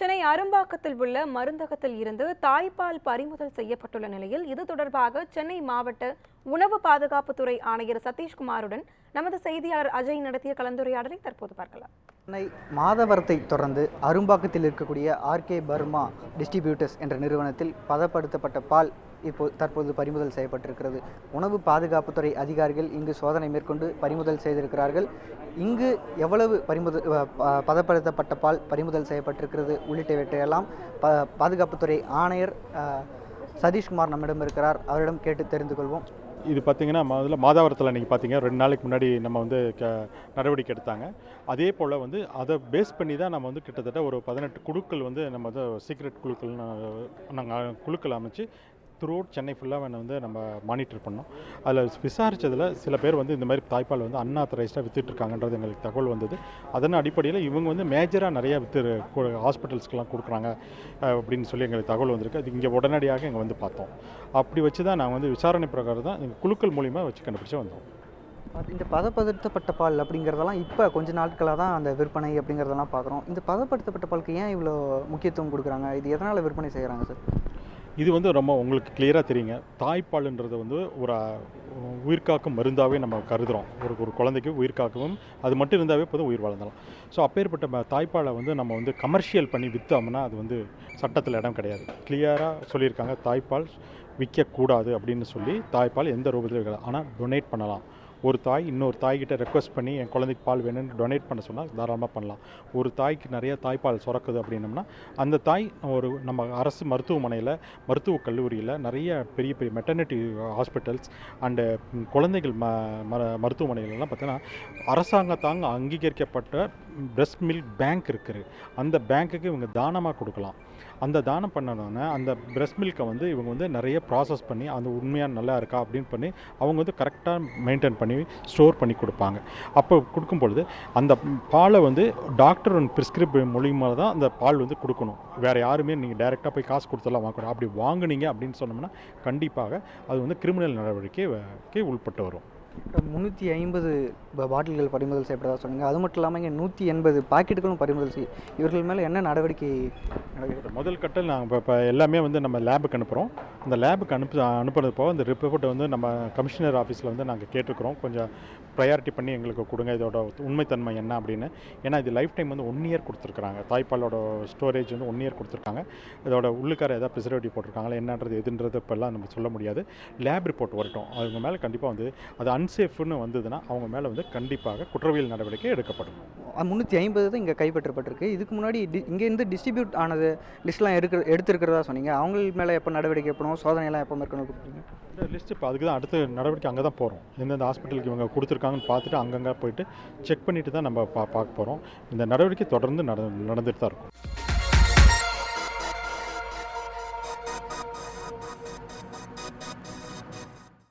சென்னை அரும்பாக்கத்தில் உள்ள மருந்தகத்தில் இருந்து தாய்ப்பால் பறிமுதல் செய்யப்பட்டுள்ள நிலையில் இது தொடர்பாக சென்னை மாவட்ட உணவு பாதுகாப்புத்துறை ஆணையர் சதீஷ்குமாருடன் நமது செய்தியாளர் அஜய் நடத்திய கலந்துரையாடலை தற்போது பார்க்கலாம். சென்னை மாதவரத்தை தொடர்ந்து அரும்பாக்கத்தில் இருக்கக்கூடிய ஆர்கே பர்மா டிஸ்ட்ரிபியூட்டர்ஸ் என்ற நிறுவனத்தில் பதப்படுத்தப்பட்ட பால் இப்போ தற்போது பறிமுதல் செய்யப்பட்டிருக்கிறது. உணவு பாதுகாப்புத்துறை அதிகாரிகள் இங்கு சோதனை மேற்கொண்டு பறிமுதல் செய்திருக்கிறார்கள். இங்கு எவ்வளவு பறிமுதல் பதப்படுத்தப்பட்ட பால் பறிமுதல் செய்யப்பட்டிருக்கிறது உள்ளிட்டவற்றையெல்லாம் ப பாதுகாப்புத்துறை ஆணையர் சதீஷ்குமார் நம்மிடம் இருக்கிறார். அவரிடம் கேட்டு தெரிந்து கொள்வோம். இது பார்த்தீங்கன்னா முதல்ல மாதாவரத்தில் நீங்கள் பார்த்தீங்க ரெண்டு நாளைக்கு முன்னாடி நம்ம வந்து க நடவடிக்கை எடுத்தாங்க. அதே போல் வந்து அதை பேஸ் பண்ணி தான் நம்ம வந்து கிட்டத்தட்ட ஒரு பதினெட்டு குழுக்கள் வந்து நம்ம வந்து சீக்ரெட் குழுக்கள் நாங்கள் குழுக்கள் அமைச்சு த்ரூ சென்னை ஃபுல்லாக வந்து நம்ம மானிட்டர் பண்ணோம். அதில் விசாரித்ததில் சில பேர் வந்து இந்த மாதிரி தாய்ப்பால் வந்து அன்ஆத்தரைஸ்டாக விற்றுட்டுருக்காங்கன்றது எங்களுக்கு தகவல் வந்தது. அதன் அடிப்படையில் இவங்க வந்து மேஜராக நிறையா விற்று ஹாஸ்பிட்டல்ஸ்க்கெலாம் கொடுக்குறாங்க அப்படின்னு சொல்லி எங்களுக்கு தகவல் வந்திருக்கு. அது இங்கே உடனடியாக இங்கே வந்து பார்த்தோம். அப்படி வச்சு தான் நாங்கள் வந்து விசாரணை பிரகாரம் தான் எங்கள் குழுக்கள் மூலிமா வச்சு கண்டுபிடிச்சு வந்தோம். இந்த பதப்படுத்தப்பட்ட பால் அப்படிங்கிறதெல்லாம் இப்போ கொஞ்ச நாட்களாக தான் அந்த விற்பனை அப்படிங்கிறதெல்லாம் பார்க்குறோம் இந்த பதப்படுத்தப்பட்ட பாலுக்கு ஏன் இவ்வளோ முக்கியத்துவம் கொடுக்குறாங்க? இது எதனால் விற்பனை செய்கிறாங்க சார் இது வந்து ரொம்ப உங்களுக்கு கிளியராக தெரியுங்க. தாய்ப்பாலுன்றது வந்து ஒரு உயிர்காக்கும் மருந்தாகவே நம்ம கருதுகிறோம் ஒரு ஒரு குழந்தைக்கு உயிர்காக்கவும் அது மட்டும் இருந்தாவே போதும் உயிர் வாழ்ந்தலாம். ஸோ அப்பேற்பட்ட தாய்ப்பாலை வந்து நம்ம வந்து கமர்ஷியல் பண்ணி விற்றோம்னா அது வந்து சட்டத்தில் இடம் கிடையாது. கிளியராக சொல்லியிருக்காங்க தாய்ப்பால் விற்கக்கூடாது அப்படின்னு சொல்லி தாய்ப்பால் எந்த ரூபத்திலும் இருக்காது ஆனால் டொனேட் பண்ணலாம். ஒரு தாய் இன்னொரு தாய்கிட்ட ரெக்வஸ்ட் பண்ணி என் குழந்தைக்கு பால் வேணும்னு டொனேட் பண்ண சொன்னால் தாராளமாக பண்ணலாம். ஒரு தாய்க்கு நிறைய தாய்ப்பால் சுரக்குது அப்படின்னம்னா அந்த தாய் ஒரு நம்ம அரசு மருத்துவமனையில் மருத்துவக் கல்லூரியில் நிறைய பெரிய பெரிய மெட்டர்னிட்டி ஹாஸ்பிட்டல்ஸ் அண்டு குழந்தைகள் ம மருத்துவமனைகள்லாம் பார்த்தீங்கன்னா அரசாங்கத்தாங்க அங்கீகரிக்கப்பட்ட பிரஸ்ட் மில்க் பேங்க் இருக்குது. அந்த பேங்க்குக்கு இவங்க தானமாக கொடுக்கலாம். அந்த தானம் பண்ணணுன்னா அந்த பிரஸ்ட் மில்கை வந்து இவங்க வந்து நிறைய ப்ராசஸ் பண்ணி அந்த உண்மையாக நல்லா இருக்கா அப்படின்னு பண்ணி அவங்க வந்து கரெக்டாக மெயின்டைன் பண்ணி ஸ்டோர் பண்ணி கொடுப்பாங்க. அப்போ கொடுக்கும் பொழுது அந்த பாலை வந்து டாக்டர் ப்ரிஸ்கிரிப் மூலியமாக தான் அந்த பால் வந்து கொடுக்கணும். வேறு யாருமே நீங்கள் டைரெக்டாக போய் காசு கொடுத்தலாம் வாங்கக்கூடாது அப்படி வாங்குனீங்க அப்படின்னு சொன்னோம்னா கண்டிப்பாக அது வந்து கிரிமினல் நடவடிக்கைக்கு உள்பட்டு வரும். முந்நூற்றி ஐம்பது பாட்டில்கள் பறிமுதல் செய்யப்பட்டதாக சொன்னீங்க. அது மட்டும் இல்லாமல் இங்கே நூற்றி எண்பது பாக்கெட்டுகளும் பறிமுதல் செய்யும் இவர்கள் மேலே என்ன நடவடிக்கை நடக்கிறது முதல் கட்டல் நாங்கள் இப்போ இப்போ எல்லாமே வந்து நம்ம லேபுக்கு அனுப்புகிறோம் அந்த லேபுக்கு அனுப்பு அனுப்புறது போக அந்த ரிப்போர்ட்டை வந்து நம்ம கமிஷனர் ஆஃபீஸில் வந்து நாங்கள் கேட்டிருக்கிறோம் கொஞ்சம் ப்ரையாரிட்டி பண்ணி எங்களுக்கு கொடுங்க. இதோட உண்மைத்தன்மை என்ன அப்படின்னு. ஏன்னா இது லைஃப் டைம் வந்து ஒன் இயர் கொடுத்துருக்குறாங்க. தாய்ப்பாலோட ஸ்டோரேஜ் வந்து ஒன் இயர் கொடுத்துருக்காங்க. இதோட உள்ளுக்கார ஏதாவது ப்ரிசர்வேட்டிவ் போட்டிருக்காங்களா என்னன்றது எதுன்றது இப்போல்லாம் நம்ம சொல்ல முடியாது. லேப் ரிப்போர்ட் வரட்டும். அவங்க மேலே கண்டிப்பாக வந்து அது அன்சேஃப்னு வந்ததுன்னா அவங்க மேலே வந்து கண்டிப்பாக குற்றவியல் நடவடிக்கை எடுக்கப்படும். முந்நூற்றி ஐம்பது தான் இங்கே கைப்பற்றப்பட்டிருக்கு. இதுக்கு முன்னாடி டி இங்கேருந்து டிஸ்ட்ரிபியூட் ஆனது லிஸ்ட்லாம் எடுக்க எடுத்திருக்கிறதா சொன்னீங்க. அவங்க மேலே எப்போ நடவடிக்கை எடுக்கணும்? சோதனையெல்லாம் எப்போ மேற்கொண்டு கொடுப்பீங்க? இந்த லிஸ்ட் இப்போ அதுக்கு தான் அடுத்த நடவடிக்கை அங்கே தான் போகிறோம் எந்தெந்த ஹாஸ்பிட்டலுக்கு இவங்க கொடுத்துருக்காங்கன்னு பார்த்துட்டு அங்கங்கே போயிட்டு செக் பண்ணிட்டு தான் நம்ம பா பார்க்க போகிறோம் இந்த நடவடிக்கை தொடர்ந்து நட நடந்துட்டு தான் இருக்கும்.